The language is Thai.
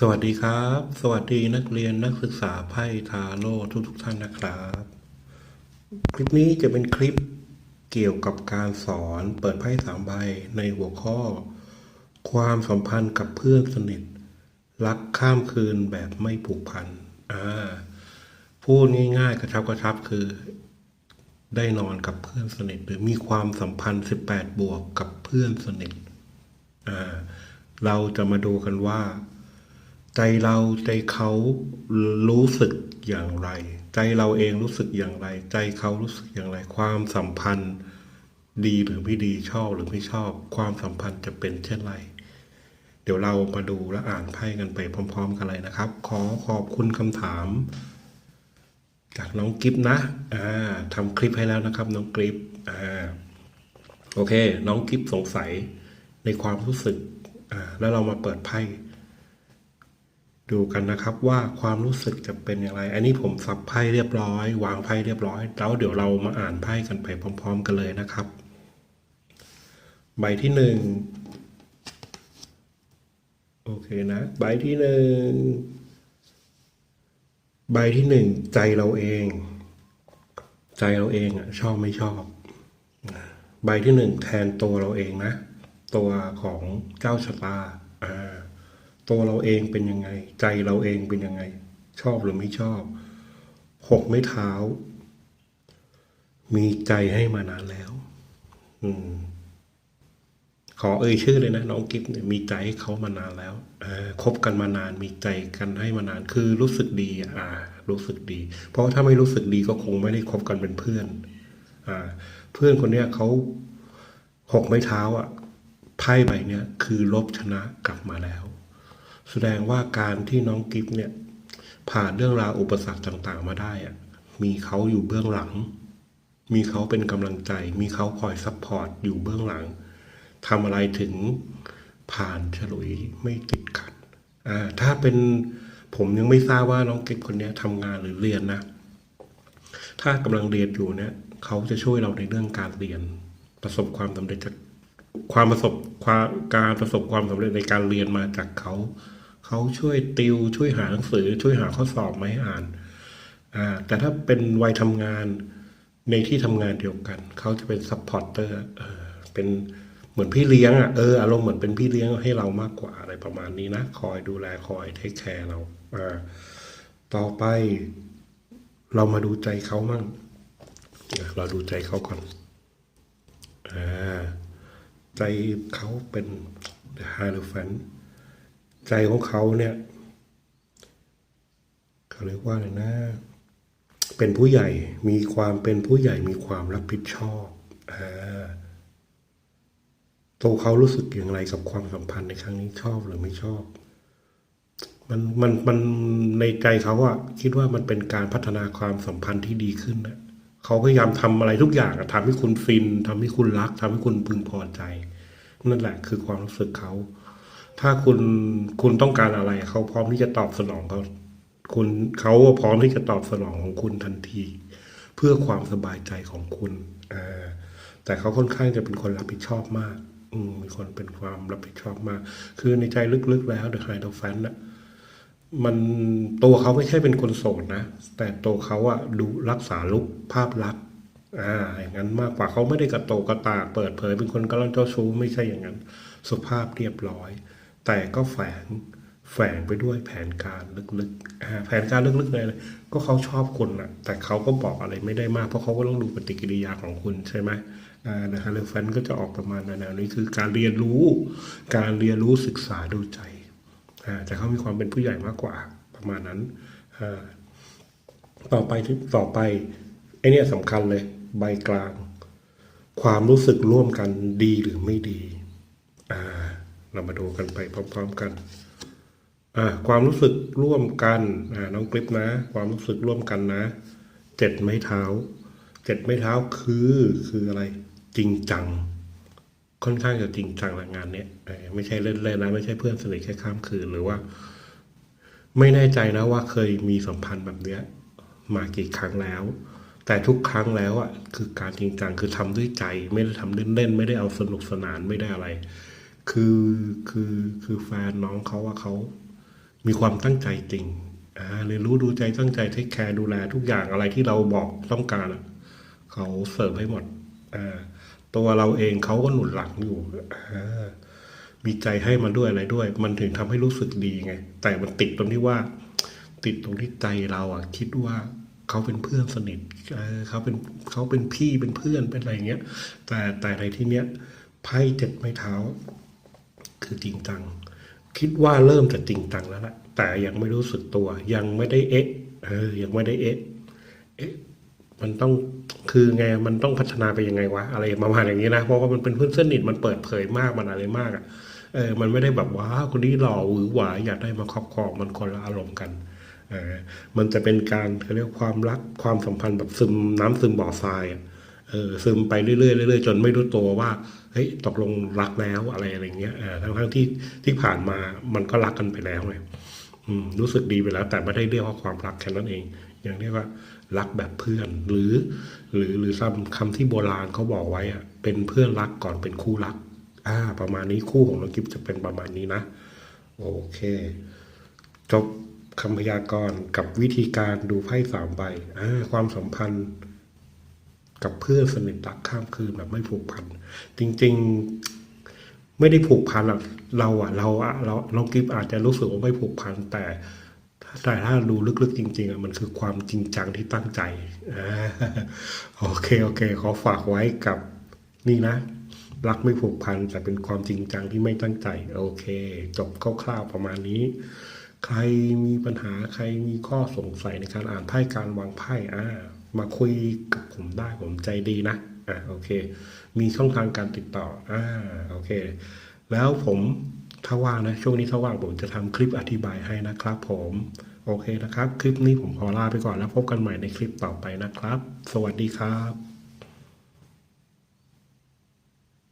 สวัสดีครับ สวัสดีนักเรียนนักศึกษาไพ่ทาโร่ทุกทุกท่านนะครับ คลิปนี้จะเป็นคลิปเกี่ยวกับการสอนเปิดไพ่สามใบในหัวข้อ ความสัมพันธ์กับเพื่อนสนิท รักข้ามคืนแบบไม่ผูกพันอ่าพูดง่ายๆกระชับกระชับคือ ได้นอนกับเพื่อนสนิท หรือมีความสัมพันธ์ 18 บวกกับเพื่อนสนิทอ่าเราจะมาดูกันว่า ใจเราใจเขารู้สึกอย่างไร ใจเราเองรู้สึกอย่างไร ใจเขารู้สึกอย่างไร ความสัมพันธ์ ดีหรือไม่ดีชอบหรือไม่ชอบ ความสัมพันธ์จะเป็นเช่นไร เดี๋ยวเรามาดูและอ่านไพ่กันไปพร้อม ๆ กันเลยนะครับ ขอขอบคุณคำถาม จากน้องกิฟนะอ่าทำคลิปให้แล้วนะครับ น้องกิฟอ่าโอเค น้องกิฟสงสัยในความรู้สึกอ่าแล้วเรามาเปิดไพ่ ดูกันนะครับว่าความรู้สึกจะเป็นอย่างไร อันนี้ผมสับไพ่เรียบร้อย วางไพ่เรียบร้อย แล้วเดี๋ยวเรามาอ่านไพ่กันไปพร้อม ๆ กันเลยนะครับ ใบที่หนึ่งโอเคนะ ใบที่หนึ่งใบที่หนึ่งใจเราเอง ใจเราเองอะชอบไม่ชอบ ใบที่หนึ่งแทนตัวเราเองนะ ตัวของเจ้าชะตาอ่า ตัวเราเองเป็นยังไง ใจเราเองเป็นยังไง ชอบหรือไม่ชอบหกไม้เท้า มีใจให้มานานแล้ว อืม ขอเอ่ยชื่อเลยนะน้องกิฟเนี่ยมีใจให้เขามานานแล้วอคบกันมานาน มีใจกันให้มานาน คือรู้สึกดีอะอ่า รู้สึกดี เพราะถ้าไม่รู้สึกดีก็คงไม่ได้คบกันเป็นเพื่อน อ่า เพื่อนคนเนี้ยเขาหกไม้เท้า อะไพ่ใบเนี้ยคือลบชนะกลับมาแล้ว แสดงว่าการที่น้องกิฟเนี่ย ผ่านเรื่องราวอุปสรรคต่าง ๆ มาได้อะมีเขาอยู่เบื้องหลัง มีเขาเป็นกำลังใจ มีเขาคอยซัพพอร์ตอยู่เบื้องหลังทำอะไรถึงผ่านฉลุยไม่ติดขัดอ่าถ้าเป็นผมยังไม่ทราบว่าน้องกิฟคนนี้ทำงานหรือเรียนนะ ถ้ากำลังเรียนอยู่เนี่ยเขาจะช่วยเราในเรื่องการเรียน ประสบความสำเร็จจาก ความประสบความการประสบความสำเร็จในการเรียนมาจากเขา เขาช่วยติวช่วยหาหนังสือช่วยหาข้อสอบมาให้อ่านอ่าแต่ถ้าเป็นวัยทำงานในที่ทำงานเดียวกัน เขาจะเป็นซัพพอร์เตอร์เออเป็นเหมือนพี่เลี้ยงอะเอออารมณ์เหมือนเป็นพี่เลี้ยงให้เรามากกว่าอะไรประมาณนี้นะ คอยดูแลคอยเทคแคร์เราอ่าต่อไปเรามาดูใจเขามั่งเราดูใจเขาก่อน ใจเขาเป็น The Hierophant ใจของเขาเนี่ยเขาเรียกว่าอะไรนะ เป็นผู้ใหญ่มีความเป็นผู้ใหญ่มีความรับผิดชอบอ่าตัวเขารู้สึกอย่างไรกับความสัมพันธ์ในครั้งนี้ชอบหรือไม่ชอบ มันมันมันในใจเขาอะคิดว่ามันเป็นการพัฒนาความสัมพันธ์ที่ดีขึ้นนะ เขาพยายามทำอะไรทุกอย่างอะทำให้คุณฟินทำให้คุณรักทำให้คุณพึงพอใจ นั่นแหละคือความรู้สึกเขา ถ้าคุณคุณต้องการอะไร เขาพร้อมที่จะตอบสนองเขาคุณเขาพร้อมที่จะตอบสนองของคุณทันที เพื่อความสบายใจของคุณอ่าแต่เขาค่อนข้างจะเป็นคนรับผิดชอบมาก อืมีคนเป็นความรับผิดชอบมาก คือในใจลึกๆแล้วเดอะไฮโดแฟนน่ะ มันตัวเขาไม่ใช่เป็นคนโสดนะ แต่ตัวเขาอะดูรักษาลุกภาพลักษณ์อ่าอย่างนั้นมากกว่าเขาไม่ได้กระโตกกระตากเปิดเผย เป็นคนกำลังเจ้าชู้ไม่ใช่อย่างนั้น สุภาพเรียบร้อย แต่ก็แฝงแฝงไปด้วยแผนการลึกๆอแผนการลึกๆเลย ก็เขาชอบคุณอะแต่เขาก็บอกอะไรไม่ได้มาก เพราะเขาก็ต้องดูปฏิกิริยาของคุณใช่ไหมนะฮะเรื่องแฟนก็จะออกประมาณแนวนี้คือการเรียนรู้ การเรียนรู้ศึกษาดูใจ แต่เขามีความเป็นผู้ใหญ่มากกว่าประมาณนั้น ต่อไปที่ต่อไปไอเนี่ยสำคัญเลย ใบกลาง ความรู้สึกร่วมกันดีหรือไม่ดีเรามาดูกันไปพร้อมๆกันความรู้สึกร่วมกันน้องคลิปนะ ความรู้สึกร่วมกันนะ เจ็ดไม้เท้า เจ็ดไม้เท้าคือคืออะไร จริงจัง ค่อนข้างจะจริงจังละงานเนี้ยไม่ใช่เล่นๆนะไม่ใช่เพื่อนสนิทแค่ข้ามคืนหรือว่า ไม่แน่ใจนะว่าเคยมีสัมพันธ์แบบเนี้ย มากี่ครั้งแล้ว แต่ทุกครั้งแล้วอะคือการจริงจังคือทำด้วยใจ ไม่ได้ทำเล่นๆไม่ได้เอาสนุกสนานไม่ได้อะไร คือคือคือแฟนน้องเขาว่าเขามีความตั้งใจจริงอ่าเรียนรู้ดูใจตั้งใจเทคแคร์ดูแลทุกอย่างอะไรที่เราบอกต้องการอะเขาเสิร์ฟให้หมดอ่า ตัวเราเองเขาก็หนุนหลังอยู่มีใจให้มันด้วยอะไรด้วย มันถึงทำให้รู้สึกดีไง แต่มันติดตรงที่ว่า ติดตรงที่ใจเราอะ คิดว่าเขาเป็นเพื่อนสนิทเเขาเป็นเขาเป็นพี่เป็นเพื่อนเป็นอะไรเงี้ย แต่แต่ในที่เนี้ยไพ่เจ็ดไม้เท้า คือจริงจัง คิดว่าเริ่มจะจริงจังแล้วละแต่ยังไม่รู้สึกตัว ยังไม่ได้เอ๊ะเออยังไม่ได้เอ๊ะเอ๊ะมันต้อง คือไงมันต้องพัฒนาไปยังไงวะอะไรประมาณอย่างนี้นะ เพราะว่ามันเป็นเพื่อนสนิทมันเปิดเผยมากมันอะไรมากอะเออมันไม่ได้แบบว้าคนนี้หล่อหวือหวาอยากได้มาครอบครองมันคนละอารมณ์กันเออมันจะเป็นการเขาเรียกความรักความสัมพันธ์แบบซึมน้ำซึมบ่อทรายอะเออซึมไปเรื่อยๆเรื่อยๆจนไม่รู้ตัวว่าเฮ้ยตกลงรักแล้วอะไรอะไรเงี้ยเออทั้งทั้งๆที่ที่ผ่านมามันก็รักกันไปแล้วไง รู้สึกดีไปแล้ว แต่ไม่ได้เรียกว่าความรักแค่นั้นเองอย่างเรียกว่ารักแบบเพื่อน หรือ หรือหรือคำคำที่โบราณเขาบอกไว้อะเป็นเพื่อนรักก่อนเป็นคู่รัก อ่า ประมาณนี้คู่ของน้องกิฟจะเป็นประมาณนี้นะ โอเค จบคำพยากรณ์กับวิธีการดูไพ่สามใบอ่าความสัมพันธ์กับเพื่อนสนิทรักข้ามคืนแบบไม่ผูกพัน จริง ๆ ไม่ได้ผูกพันหรอกเราอะเราอะเราน้องกิฟอาจจะรู้สึกว่าไม่ผูกพันแต่แต่ถ้าดูลึกๆจริง ๆอะมันคือความจริงจังที่ตั้งใจอโอเคโอเค ขอฝากไว้กับนี่นะ รักไม่ผูกพันแต่เป็นความจริงจังที่ไม่ตั้งใจ โอเค จบคร่าวๆประมาณนี้ ใครมีปัญหาใครมีข้อสงสัยในการอ่านไพ่การวางไพ่อ่ามาคุยกับผมได้ผมใจดีนะ อ่าโอเค มีช่องทางการติดต่ออ่าโอเค แล้วผมถ้าว่างนะช่วงนี้ถ้าว่างผมจะทำคลิปอธิบายให้นะครับผมโอเคนะครับ คลิปนี้ผมขอลาไปก่อนแล้วพบกันใหม่ในคลิปต่อไปนะครับ สวัสดีครับ